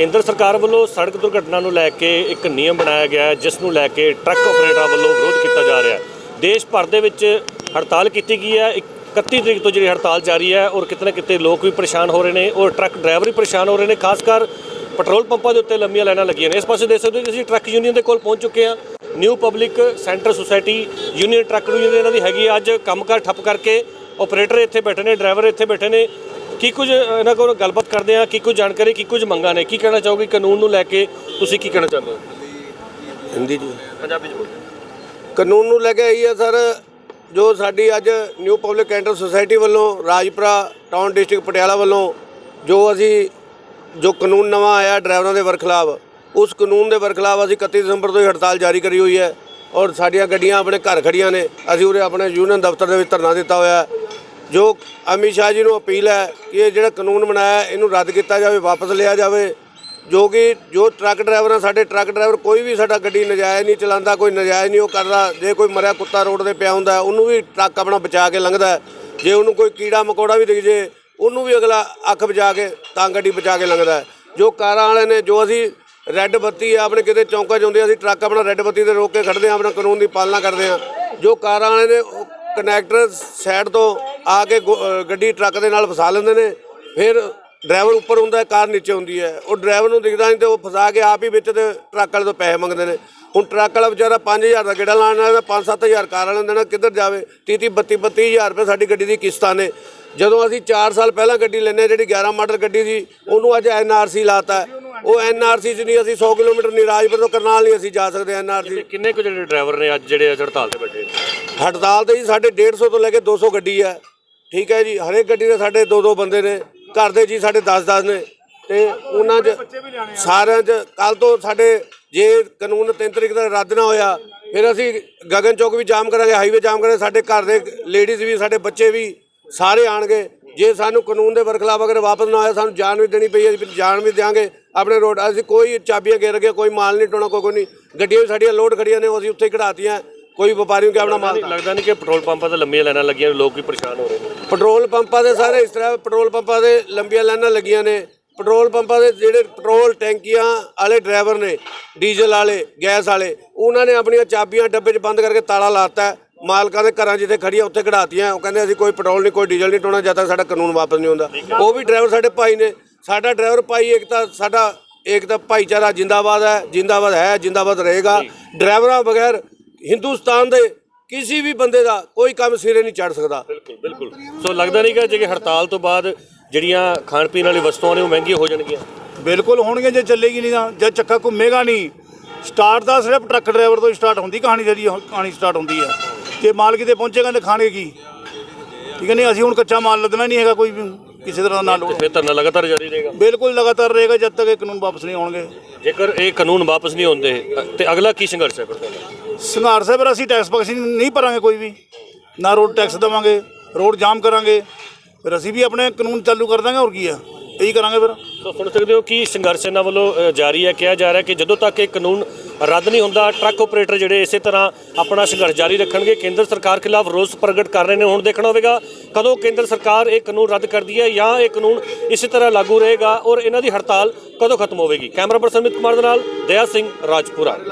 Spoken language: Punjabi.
ਕੇਂਦਰ ਸਰਕਾਰ ਵੱਲੋਂ ਸੜਕ ਦੁਰਘਟਨਾ ਨੂੰ ਲੈ ਕੇ ਇੱਕ ਨਿਯਮ ਬਣਾਇਆ ਗਿਆ ਹੈ, ਜਿਸ ਨੂੰ ਲੈ ਕੇ ਟਰੱਕ ਆਪਰੇਟਰਾਂ ਵੱਲੋਂ ਵਿਰੋਧ ਕੀਤਾ ਜਾ ਰਿਹਾ ਹੈ। ਦੇਸ਼ ਭਰ ਦੇ ਵਿੱਚ ਹੜਤਾਲ ਕੀਤੀ ਗਈ ਹੈ। 31 ਤਰੀਕ ਤੋਂ ਜਿਹੜੀ ਹੜਤਾਲ ਜਾਰੀ ਹੈ ਔਰ ਕਿਤੇ ਨਾ ਕਿਤੇ ਲੋਕ ਵੀ ਪਰੇਸ਼ਾਨ ਹੋ ਰਹੇ ਨੇ ਔਰ ਟਰੱਕ ਡਰਾਈਵਰ ਵੀ ਪਰੇਸ਼ਾਨ ਹੋ ਰਹੇ ਨੇ, ਖਾਸ ਕਰ ਪੈਟਰੋਲ ਪੰਪਾਂ ਦੇ ਉੱਤੇ ਲੰਮੀਆਂ ਲਾਈਨਾਂ ਲੱਗੀਆਂ ਨੇ। ਇਸ ਪਾਸੇ ਦੇਖ ਸਕਦੇ ਹੋ ਕਿ ਅਸੀਂ ਟਰੱਕ ਯੂਨੀਅਨ ਦੇ ਕੋਲ ਪਹੁੰਚ ਚੁੱਕੇ ਹਾਂ। New public centre society union truck union ਇਹਨਾਂ ਦੀ ਹੈਗੀ ਹੈ। ਅੱਜ ਕੰਮਕਾਰ ਠੱਪ ਕਰਕੇ ਆਪਰੇਟਰ ਇੱਥੇ ਬੈਠੇ ਨੇ, ਡਰਾਈਵਰ ਇੱਥੇ ਬੈਠੇ ਨੇ। ਕੀ ਕੁਝ ਇਹਨਾਂ ਕੋਲ ਗੱਲਬਾਤ ਕਰਦੇ ਆ? ਕੀ ਕੁਝ ਜਾਣਕਾਰੀ ਕੀ ਕੁਝ ਮੰਗਾਂ ਨੇ? ਕੀ ਕਹਿਣਾ ਚਾਹੋਗੇ? ਕਾਨੂੰਨ ਨੂੰ ਲੈ ਕੇ ਤੁਸੀਂ ਕੀ ਕਹਿਣਾ ਚਾਹੁੰਦੇ ਹੋ? ਹਿੰਦੀ ਜੀ ਪੰਜਾਬੀ ਚ ਬੋਲੋ। ਕਾਨੂੰਨ ਨੂੰ ਲੈ ਕੇ ਆਈ ਹੈ ਸਰ ਜੋ ਸਾਡੀ ਅੱਜ ਨਿਊ ਪਬਲਿਕ ਕੈਂਟਰ ਸੁਸਾਇਟੀ ਵੱਲੋਂ ਰਾਜਪੁਰਾ ਟਾਊਨ ਡਿਸਟ੍ਰਿਕਟ ਪਟਿਆਲਾ ਵੱਲੋਂ ਜੋ ਅਸੀਂ ਜੋ ਕਾਨੂੰਨ ਨਵਾਂ ਆਇਆ ਡਰਾਈਵਰਾਂ ਦੇ ਵਰਖਲਾਫ ਉਸ ਕਾਨੂੰਨ ਦੇ ਵਰਖਲਾਫ ਅਸੀਂ 31 ਦਸੰਬਰ ਤੋਂ ਹੀ ਹੜਤਾਲ ਜਾਰੀ ਕਰੀ ਹੋਈ ਹੈ ਔਰ ਸਾਡੀਆਂ ਗੱਡੀਆਂ ਆਪਣੇ ਘਰ ਖੜੀਆਂ ਨੇ। ਅਸੀਂ ਉਰੇ ਆਪਣੇ ਯੂਨੀਅਨ ਦਫ਼ਤਰ ਦੇ ਵਿੱਚ ਧਰਨਾ ਦਿੱਤਾ ਹੋਇਆ ਜੋ ਅਮਿਤ ਸ਼ਾਹ ਜੀ ਨੂੰ ਅਪੀਲ ਹੈ ਕਿ ਇਹ ਜਿਹੜਾ ਕਾਨੂੰਨ ਬਣਾਇਆ, ਇਹਨੂੰ ਰੱਦ ਕੀਤਾ ਜਾਵੇ, ਵਾਪਸ ਲਿਆ ਜਾਵੇ, ਜੋ ਕਿ ਜੋ ਟਰੱਕ ਡਰਾਈਵਰ ਆ ਸਾਡੇ ਟਰੱਕ ਡਰਾਈਵਰ ਕੋਈ ਵੀ ਸਾਡਾ ਗੱਡੀ ਨਜਾਇਜ਼ ਨਹੀਂ ਚਲਾਉਂਦਾ, ਕੋਈ ਨਜਾਇਜ਼ ਨਹੀਂ ਉਹ ਕਰਦਾ, ਜੇ ਕੋਈ ਮਰਿਆ ਕੁੱਤਾ ਰੋਡ ਤੇ ਪਿਆ ਹੁੰਦਾ, ਉਹਨੂੰ ਵੀ ਟਰੱਕ ਆਪਣਾ ਬਚਾ ਕੇ ਲੰਘਦਾ ਜੇ ਉਹਨੂੰ ਕੋਈ ਕੀੜਾ ਮਕੌੜਾ ਵੀ ਦਿਖ ਜੇ ਉਹਨੂੰ ਵੀ ਅਗਲਾ ਅੱਖ ਬਚਾ ਕੇ ਤਾਂ ਗੱਡੀ ਬਚਾ ਕੇ ਲੰਘਦਾ ਜੋ ਕਾਰਾਂ ਵਾਲੇ ਨੇ, ਜੋ ਅਸੀਂ ਰੈੱਡ ਬੱਤੀ ਆ, ਆਪਣੇ ਕਿਤੇ ਚੌਂਕਾਂ 'ਚ ਹੁੰਦੇ ਅਸੀਂ ਟਰੱਕ ਆਪਣਾ ਰੈੱਡ ਬੱਤੀ ਤੇ ਰੋਕ ਕੇ ਖੜਦੇ ਆ ਆਪਣਾ ਕਾਨੂੰਨ ਦੀ ਪਾਲਣਾ ਕਰਦੇ ਆ ਜੋ ਕਾਰਾਂ ਵਾਲੇ ਨੇ ਕਨੈਕਟਰ ਸਾਈਡ ਤੋਂ ਆ ਕੇ ਗੁ- ਗੱਡੀ ਟਰੱਕ ਦੇ ਨਾਲ ਫਸਾ ਲੈਂਦੇ ਨੇ। ਫਿਰ ਡਰਾਈਵਰ ਉੱਪਰ ਹੁੰਦਾ ਕਾਰ ਨੀਚੇ ਹੁੰਦੀ ਹੈ। ਉਹ ਡਰਾਈਵਰ ਨੂੰ ਦਿਖਦਾ ਨਹੀਂ ਤੇ ਉਹ ਫਸਾ ਕੇ ਆਪ ਹੀ ਵਿੱਚ ਤੇ ਟਰੱਕ ਵਾਲੇ ਤੋਂ ਪੈਸੇ ਮੰਗਦੇ ਨੇ। ਹੁਣ ਟਰੱਕ ਵਾਲਾ ਵਿਚਾਰਾ 5000 ਦਾ ਗੇੜਾ ਲਾਣ ਵਾਲਾ 5-7000 ਕਾਰ ਵਾਲੇ ਦੇਣਾ, ਕਿੱਧਰ ਜਾਵੇ? 30 32 32000 ਰੁਪਏ ਸਾਡੀ ਗੱਡੀ ਦੀ ਕਿਸ਼ਤਾਂ ਨੇ। ਜਦੋਂ ਅਸੀਂ 4 ਸਾਲ ਪਹਿਲਾਂ ਗੱਡੀ ਲੈਨੇ ਜਿਹੜੀ 11 ਮਾਡਲ ਗੱਡੀ ਸੀ, ਉਹਨੂੰ ਅੱਜ ਐਨਆਰਸੀ ਲਾਤਾ ਹੈ। ਉਹ ਐਨਆਰਸੀ 'ਚ ਨਹੀਂ, ਅਸੀਂ 100 ਕਿਲੋਮੀਟਰ ਨਹੀਂ ਰਾਜਪੁਰ ਤੋਂ ਕਰਨਾਲ ਨਹੀਂ ਅਸੀਂ ਜਾ ਸਕਦੇ ਐਨਆਰਸੀ ਕਿੰਨੇ ਕੁ ਜਿਹੜੇ ਡਰਾਈਵਰ ਨੇ ਅੱਜ ਜਿਹੜੇ ਹੜਤਾਲ ਤੇ ਬੈਠੇ ਹੜਤਾਲ ਤੇ ਜੀ ਸਾਡੇ 150 ਤੋਂ ਲੈ ਕੇ 200 ਗੱਡੀ ਹੈ ਠੀਕ ਹੈ ਜੀ, ਹਰੇਕ ਗੱਡੀ ਦੇ ਸਾਡੇ ਦੋ ਦੋ ਬੰਦੇ ਨੇ, ਘਰ ਦੇ ਜੀ ਸਾਡੇ 10-10 ਨੇ ਤੇ ਉਹਨਾਂ 'ਚ ਸਾਰਿਆਂ 'ਚ ਕੱਲ ਤੋਂ ਸਾਡੇ ਜੇ ਕਾਨੂੰਨ 3 ਤਰੀਕ ਦਾ ਰੱਦ ਨਾ ਹੋਇਆ, ਫਿਰ ਅਸੀਂ ਗਗਨ ਚੌਕ ਵੀ ਜਾਮ ਕਰਾਂਗੇ, ਹਾਈਵੇ ਜਾਮ ਕਰਾਂਗੇ, ਸਾਡੇ ਘਰ ਦੇ ਲੇਡੀਜ਼ ਵੀ, ਸਾਡੇ ਬੱਚੇ ਵੀ ਸਾਰੇ ਆਣਗੇ। ਜੇ ਸਾਨੂੰ ਕਾਨੂੰਨ ਦੇ ਬਰਖਲਾਫ ਅਗਰ ਵਾਪਸ ਨਾ ਆਇਆ ਸਾਨੂੰ ਜਾਨ ਵੀ ਦੇਣੀ ਪਈ ਅਸੀਂ ਫਿਰ ਜਾਨ ਵੀ ਦਿਆਂਗੇ ਆਪਣੇ ਰੋਡ, ਅਸੀਂ ਕੋਈ ਚਾਬੀਆਂ ਗਿਰ ਗਿਆ ਕੋਈ ਮਾਲ ਨਹੀਂ ਟੋਣਾ ਕੋਈ ਕੋਈ ਨਹੀਂ। ਗੱਡੀਆਂ ਵੀ ਸਾਡੀਆਂ ਲੋਡ ਖੜੀਆਂ ਨੇ, ਉਹ ਅਸੀਂ ਉੱਥੇ ਹੀ ਕਢਾਤੀਆਂ। ਕੋਈ ਵਪਾਰੀ ਨੂੰ ਕਿ ਆਪਣਾ ਮਾਲ ਲੱਗਦਾ ਨਹੀਂ ਕਿ ਪੈਟਰੋਲ ਪੰਪਾਂ ਤੇ ਲੰਮੀਆਂ ਲਾਈਨਾਂ ਲੱਗੀਆਂ ਨੇ ਲੋਕ ਵੀ ਪਰੇਸ਼ਾਨ ਹੋ ਰਹੇ ਨੇ। ਪੈਟਰੋਲ ਪੰਪਾਂ ਦੇ ਸਾਰੇ ਇਸ ਤਰ੍ਹਾਂ ਪੈਟਰੋਲ ਪੰਪਾਂ ਦੇ ਲੰਬੀਆਂ ਲਾਈਨਾਂ ਲੱਗੀਆਂ ਨੇ। ਪੈਟਰੋਲ ਪੰਪਾਂ ਦੇ ਜਿਹੜੇ ਪੈਟਰੋਲ ਟੈਂਕੀਆਂ ਵਾਲੇ ਡਰਾਈਵਰ ਨੇ ਡੀਜ਼ਲ ਵਾਲੇ ਗੈਸ ਵਾਲੇ ਉਹਨਾਂ ਨੇ ਆਪਣੀਆਂ ਚਾਬੀਆਂ ਡੱਬੇ 'ਚ ਬੰਦ ਕਰਕੇ ਤਾਲਾ ਲਾਤਾ। ਮਾਲਕਾਂ ਦੇ ਘਰਾਂ ਜਿੱਥੇ ਖੜੀਆਂ ਉੱਥੇ ਕਢਾਤੀਆਂ ਉਹ ਕਹਿੰਦੇ ਅਸੀਂ ਕੋਈ ਪੈਟਰੋਲ ਨਹੀਂ ਕੋਈ ਡੀਜ਼ਲ ਨਹੀਂ ਟੋਣਾ ਜਦ ਤੱਕ ਸਾਡਾ ਕਾਨੂੰਨ ਵਾਪਸ ਨਹੀਂ ਹੁੰਦਾ ਉਹ ਵੀ ਡਰਾਈਵਰ ਸਾਡੇ ਭਾਈ ਨੇ। ਸਾਡਾ ਡਰਾਈਵਰ ਭਾਈ ਇੱਕ ਤਾਂ ਸਾਡਾ ਇੱਕ ਤਾਂ ਭਾਈਚਾਰਾ ਜਿੰਦਾਬਾਦ ਹੈ ਜਿੰਦਾਬਾਦ ਹੈ ਜਿੰਦਾਬਾਦ ਰਹੇਗਾ। ਡਰਾਈਵਰਾਂ ਬਗੈਰ ਹਿੰਦੁਸਤਾਨ ਦੇ ਕਿਸੇ ਵੀ ਬੰਦੇ ਦਾ ਕੋਈ ਕੰਮ ਸਿਰੇ ਨਹੀਂ ਚੜ ਸਕਦਾ। ਬਿਲਕੁਲ ਬਿਲਕੁਲ। ਸੋ ਲੱਗਦਾ ਨਹੀਂ ਕਿ ਜੇ ਹੜਤਾਲ ਤੋਂ ਬਾਅਦ ਜਿਹੜੀਆਂ ਖਾਣ ਪੀਣ ਵਾਲੀ ਵਸਤੂਆਂ ਨੇ ਉਹ ਮਹਿੰਗੀਆਂ ਹੋ ਜਾਣਗੀਆਂ। ਬਿਲਕੁਲ ਹੋਣਗੇ ਜੇ ਚੱਲੇਗੀ ਨਹੀਂ ਤਾਂ ਜਦ ਚੱਕਾ ਘੁੰਮੇਗਾ ਨਹੀਂ। ਸਟਾਰਟ ਦਾ ਸਿਰਫ ਟਰੱਕ ਡਰਾਈਵਰ ਤੋਂ ਹੀ ਸਟਾਰਟ ਹੁੰਦੀ ਕਹਾਣੀ ਜਿਹੜੀ ਹੁਣ ਕਹਾਣੀ ਸਟਾਰਟ ਹੁੰਦੀ ਹੈ। ਜੇ ਮਾਲ ਕਿਤੇ ਪਹੁੰਚੇਗਾ ਤਾਂ ਖਾਣੇ ਕੀ? ਠੀਕ ਹੈ ਨਹੀਂ? ਅਸੀਂ ਹੁਣ ਕੱਚਾ ਮਾਲ ਲੱਦਣਾ ਨਹੀਂ ਹੈਗਾ ਕੋਈ ਵੀ ਕਿਸੇ ਤਰ੍ਹਾਂ ਦਾ ਨਾ ਲੋੜ। ਫਿਰ ਧਰਨਾ ਲਗਾਤਾਰ ਜਾਰੀ ਰਹੇਗਾ। ਬਿਲਕੁਲ ਲਗਾਤਾਰ ਰਹੇਗਾ ਜਦ ਤੱਕ ਇਹ ਕਾਨੂੰਨ ਵਾਪਸ ਨਹੀਂ ਆਉਣਗੇ। ਜੇਕਰ ਇਹ ਕਾਨੂੰਨ ਵਾਪਸ ਨਹੀਂ ਹੁੰਦੇ ਤੇ ਅਗਲਾ ਕੀ ਸੰਘਰਸ਼ ਹੈ ਫਿਰ ਤੁਹਾਡਾ ਸੰਘਰਸ਼ ਹੈ ਪਰ ਅਸੀਂ ਟੈਕਸ ਬਖਸ਼ ਨਹੀਂ ਭਰਾਂਗੇ ਕੋਈ ਵੀ। ਨਾ ਰੋਡ ਟੈਕਸ ਦੇਵਾਂਗੇ ਰੋਡ ਜਾਮ ਕਰਾਂਗੇ। ਫਿਰ ਅਸੀਂ ਵੀ ਆਪਣੇ ਕਾਨੂੰਨ ਚਾਲੂ ਕਰ ਦਾਂਗੇ, ਹੋਰ ਕੀ ਆ? ਇਹੀ ਕਰਾਂਗੇ ਫਿਰ। ਸੋ ਸੁਣ ਸਕਦੇ ਹੋ ਕਿ ਸੰਘਰਸ਼ ਇਹਨਾਂ ਵੱਲੋਂ ਜਾਰੀ ਹੈ। ਕਿਹਾ ਜਾ ਰਿਹਾ ਕਿ ਜਦੋਂ ਤੱਕ ਇਹ ਕਾਨੂੰਨ ਰੱਦ ਨਹੀਂ ਹੁੰਦਾ, ਟਰੱਕ ਆਪਰੇਟਰ ਜਿਹੜੇ ਇਸੇ ਤਰ੍ਹਾਂ ਆਪਣਾ ਸੰਘਰਸ਼ ਜਾਰੀ ਰੱਖਣਗੇ। ਕੇਂਦਰ ਸਰਕਾਰ ਖਿਲਾਫ ਰੋਸ ਪ੍ਰਗਟ ਕਰ ਰਹੇ ਨੇ, ਹੁਣ ਦੇਖਣਾ ਹੋਵੇਗਾ ਕਦੋਂ ਕੇਂਦਰ ਸਰਕਾਰ ਇਹ ਕਾਨੂੰਨ ਰੱਦ ਕਰਦੀ ਹੈ ਜਾਂ ਇਹ ਕਾਨੂੰਨ ਇਸੇ ਤਰ੍ਹਾਂ ਲਾਗੂ ਰਹੇਗਾ ਔਰ ਇਹਨਾਂ ਦੀ ਹੜਤਾਲ ਕਦੋਂ ਖਤਮ ਹੋਵੇਗੀ। ਕੈਮਰਾ ਪਰਸਨ ਅਮਿਤ ਕੁਮਾਰ ਦੇ ਨਾਲ ਦਇਆ ਸਿੰਘ ਰਾਜਪੁਰਾ।